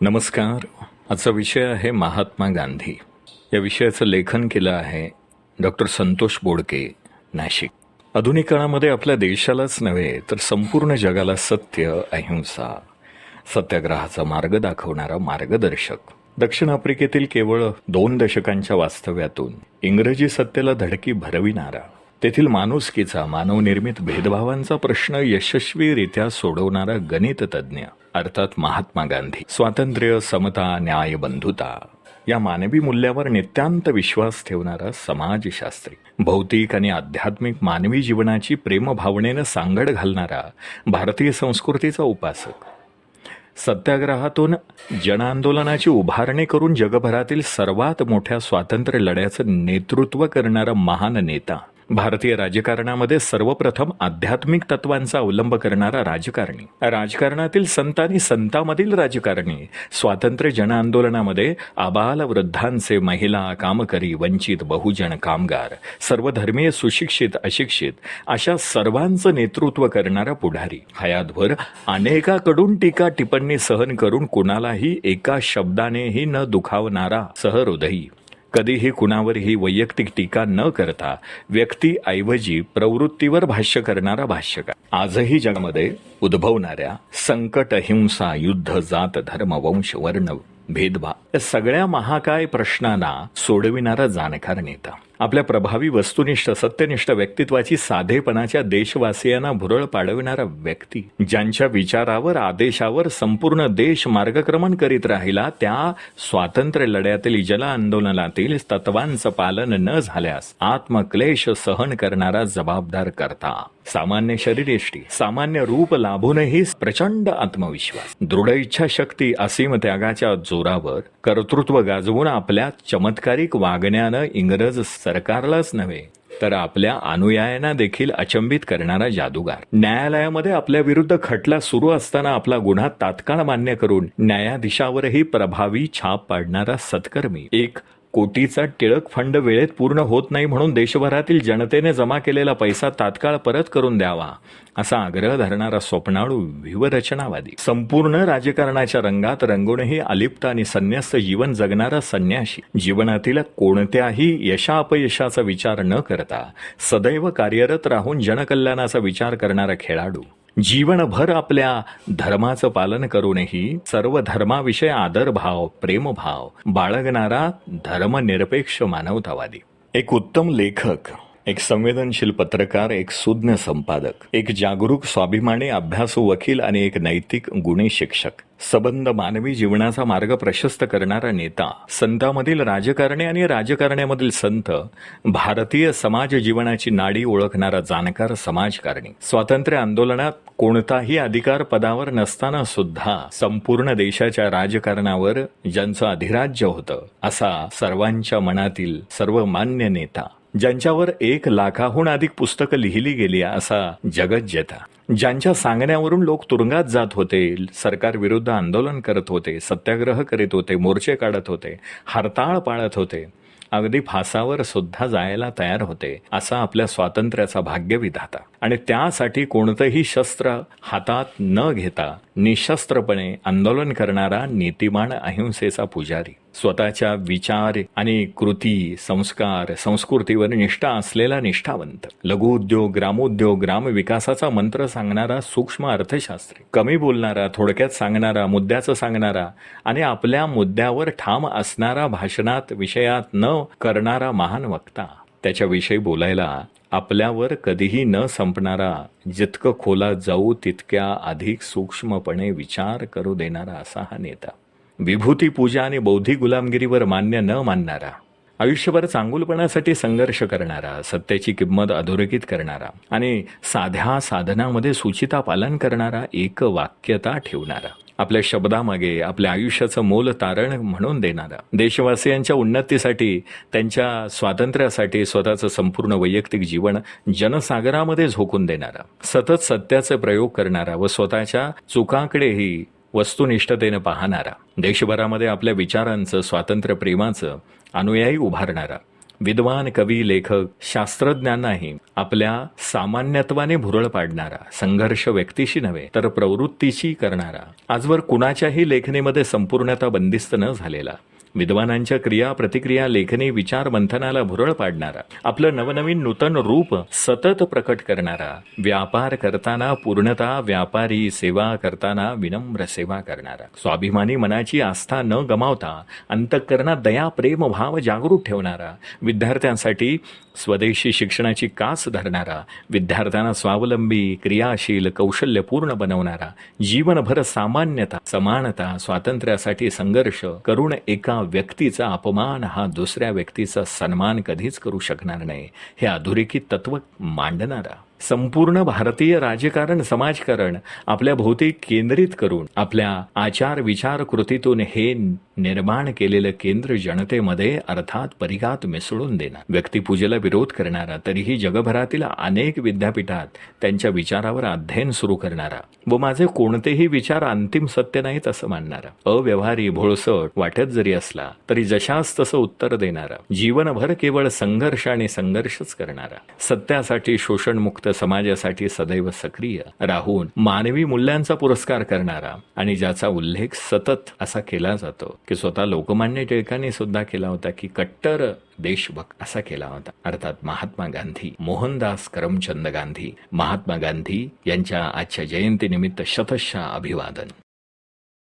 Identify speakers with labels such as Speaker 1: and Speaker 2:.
Speaker 1: नमस्कार. आजचा विषय आहे महात्मा गांधी. या विषयाचं लेखन केलं आहे डॉक्टर संतोष बोडके नाशिक. आधुनिक काळामध्ये आपल्या देशालाच नव्हे तर संपूर्ण जगाला सत्य अहिंसा सत्याग्रहाचा मार्ग दाखवणारा मार्गदर्शक. दक्षिण आफ्रिकेतील केवळ दोन दशकांच्या वास्तव्यातून इंग्रजी सत्तेला धडकी भरविणारा तेथील माणुसकीचा मानवनिर्मित भेदभावांचा प्रश्न यशस्वीरित्या सोडवणारा गणित तज्ज्ञ अर्थात महात्मा गांधी. स्वातंत्र्य समता न्याय बंधुता. या मानवी मूल्यावर नित्यांत विश्वास ठेवणारा समाजशास्त्री. भौतिक आणि आध्यात्मिक मानवी जीवनाची प्रेमभावनेनं सांगड घालणारा भारतीय संस्कृतीचा उपासक. सत्याग्रहातून जनआंदोलनाची उभारणी करून जगभरातील सर्वात मोठ्या स्वातंत्र्य लढ्याचं नेतृत्व करणारा महान नेता. भारतीय राजकारणामध्ये सर्वप्रथम आध्यात्मिक तत्वांचा अवलंब करणारा राजकारणी. राजकारणातील संत आणि संतामधील राजकारणी स्वातंत्र्य जनआंदोलनामध्ये आबाल वृद्धांचे महिला कामकरी वंचित बहुजन कामगार सर्वधर्मीय सुशिक्षित अशिक्षित अशा सर्वांचं नेतृत्व करणारा पुढारी. हयातभर अनेकाकडून टीका टिप्पणी सहन करून कुणालाही एका शब्दानेही न दुखावणारा सहृदयी. कधीही कुणावरही वैयक्तिक टीका न करता व्यक्तीऐवजी प्रवृत्तीवर भाष्य करणारा भाष्यकार. आजही जगामध्ये उद्भवणाऱ्या संकट हिंसा युद्ध जात धर्म वंश वर्ण भेदभाव या सगळ्या महाकाय प्रश्नांना सोडविणारा जाणकार नेता. आपल्या प्रभावी वस्तुनिष्ठ सत्यनिष्ठ व्यक्तित्वाची साधेपणाच्या देशवासियांना भुरळ पाडविणारा व्यक्ती ज्यांच्या विचारावर आदेशावर संपूर्ण देश मार्गक्रमण करीत राहिला त्या स्वातंत्र्य लढ्यातील जल आंदोलनातील तत्वांचं पालन न झाल्यास आत्मक्लेश सहन करणारा जबाबदार करता. सामान्य शरीरेष्टी सामान्य रूप लाभूनही प्रचंड आत्मविश्वास. दृढ इच्छाशक्ती असीम त्यागाच्या जोरावर कर्तृत्व गाजवून आपल्या चमत्कारिक वागण्यानं इंग्रज सरकारलाच नव्हे तर आपल्या अनुयायांना देखील अचंबित करणारा जादूगार. न्यायालयामध्ये आपल्या विरुद्ध खटला सुरू असताना आपला गुन्हा तात्काळ मान्य करून न्यायाधीशावरही प्रभावी छाप पाडणारा सत्कर्मी. एक कोटीचा टिळक फंड वेळेत पूर्ण होत नाही म्हणून देशभरातील जनतेने जमा केलेला पैसा तात्काळ परत करून द्यावा असा आग्रह धरणारा स्वप्नाळू व्यूहरचनावादी. संपूर्ण राजकारणाच्या रंगात रंगूनही अलिप्त आणि संन्यास्त जीवन जगणारा संन्याशी. जीवनातील कोणत्याही यशा अपयशाचा विचार न करता सदैव कार्यरत राहून जनकल्याणाचा विचार करणारा खेळाडू. जीवनभर आपल्या धर्माचं पालन करूनही सर्व धर्माविषयी आदरभाव प्रेमभाव बाळगणारा धर्मनिरपेक्ष मानवतावादी. एक उत्तम लेखक एक संवेदनशील पत्रकार एक सुज्ञ संपादक एक जागरूक स्वाभिमानी अभ्यासू वकील आणि एक नैतिक गुणी शिक्षक. सबंध मानवी जीवनाचा मार्ग प्रशस्त करणारा नेता संतामधील राजकारणी आणि राजकारण्यामधील संत भारतीय समाज जीवनाची नाडी ओळखणारा जाणकार समाजकारणी. स्वातंत्र्य आंदोलनात कोणताही अधिकार पदावर नसताना सुद्धा संपूर्ण देशाच्या राजकारणावर ज्यांचं अधिराज्य होतं असा सर्वांच्या मनातील सर्वमान्य नेता. ज्यांच्यावर एक लाखाहून अधिक पुस्तकं लिहिली गेली असा जगज्जेता ज्यांच्या सांगण्यावरून लोक तुरुंगात जात होते सरकार विरुद्ध आंदोलन करत होते सत्याग्रह करीत होते मोर्चे काढत होते हरताळ पाळत होते अगदी फासावर सुद्धा जायला तयार होते असा आपल्या स्वातंत्र्याचा भाग्यविधाता. आणि त्यासाठी कोणतंही शस्त्र हातात न घेता निशस्त्रपणे आंदोलन करणारा नीतिमान अहिंसेचा पुजारी. स्वतःच्या विचार आणि कृती संस्कार संस्कृतीवर निष्ठा असलेला निष्ठावंत. लघुउद्योग ग्रामोद्योग ग्रामविकासाचा मंत्र सांगणारा सूक्ष्म अर्थशास्त्री. कमी बोलणारा थोडक्यात सांगणारा मुद्द्याचं सांगणारा आणि आपल्या मुद्द्यावर ठाम असणारा भाषणात विषयात न करणारा महान वक्ता. त्याच्याविषयी बोलायला आपल्यावर कधीही न संपणारा जितकं खोलात जाऊ तितक्या अधिक सूक्ष्मपणे विचार करू देणारा असा हा नेता. विभूती पूजा आणि बौद्धिक गुलामगिरीवर मान्य न मानणारा आयुष्यभर चांगुलपणासाठी संघर्ष करणारा सत्याची किंमत अधोरेखित करणारा आणि साध्या साधनामध्ये सुचिता पालन करणारा एक वाक्यता ठेवणारा. आपल्या शब्दामागे आपल्या आयुष्याचं मोल तारण म्हणून देणारा. देशवासियांच्या उन्नतीसाठी त्यांच्या स्वातंत्र्यासाठी स्वतःचं संपूर्ण वैयक्तिक जीवन जनसागरामध्ये झोकून देणारा. सतत सत्याचे प्रयोग करणारा व स्वतःच्या चुकांकडेही वस्तुनिष्ठतेनं पाहणारा. देशभरामध्ये आपल्या विचारांचं स्वातंत्र्य प्रेमाचं अनुयायी उभारणारा. विद्वान कवी लेखक शास्त्रज्ञांनाही आपल्या सामान्यत्वाने भुरळ पाडणारा संघर्ष व्यक्तीशी नव्हे तर प्रवृत्तीशी करणारा. आजवर कुणाच्याही लेखणीमध्ये संपूर्णता बंदिस्त न झालेला. विद्वानांच्या क्रिया प्रतिक्रिया लेखनी विचार मंथनाला भुरळ पाडणारा आपलं नवनवीन नूतन रूप सतत प्रकट करणारा व्यापार करताना पूर्णता व्यापारी सेवा करताना विनम्र सेवा करणारा स्वाभिमानी मनाची आस्था न गमावता अंतःकरणात दया प्रेम भाव जागृत ठेवणारा विद्यार्थ्यांसाठी स्वदेशी शिक्षणाची कास धरणारा विद्यार्थ्यांना स्वावलंबी क्रियाशील कौशल्यपूर्ण बनवणारा जीवनभर सामान्यता समानता स्वातंत्र्यासाठी संघर्ष करून एका व्यक्तीचा अपमान हा दुसऱ्या व्यक्तीचा सन्मान कधीच करू शकणार नाही. हे अधोरेखित तत्व मांडणारा संपूर्ण भारतीय राजकारण समाजकारण आपल्या भोवती केंद्रित करून आपल्या आचार विचार कृतीतून हे निर्माण केलेलं केंद्र जनतेमध्ये अर्थात परिघात मिसळून देणं. व्यक्तिपूजेला विरोध करणारा तरीही जगभरातील अनेक विद्यापीठात त्यांच्या विचारावर अध्ययन सुरू करणारा. व माझे कोणतेही विचार अंतिम सत्य नाहीत असं मानणारा. अव्यवहारी भोळसट वाटत जरी असला तरी जशास तसं उत्तर देणारा. जीवनभर केवळ संघर्ष आणि संघर्षच करणारा. सत्यासाठी शोषणमुक्त समाजासाठी सदैव सक्रिय. राहून मानवी मूल्यांचा पुरस्कार करणारा आणि ज्याचा उल्लेख सतत असा केला जातो. की स्वतः लोकमान्य टिळकांनी सुद्धा केला होता की कट्टर देशभक्त असा केला होता. अर्थात महात्मा गांधी मोहनदास करमचंद गांधी महात्मा गांधी यांच्या आजच्या जयंतीनिमित्त शतशः अभिवादन.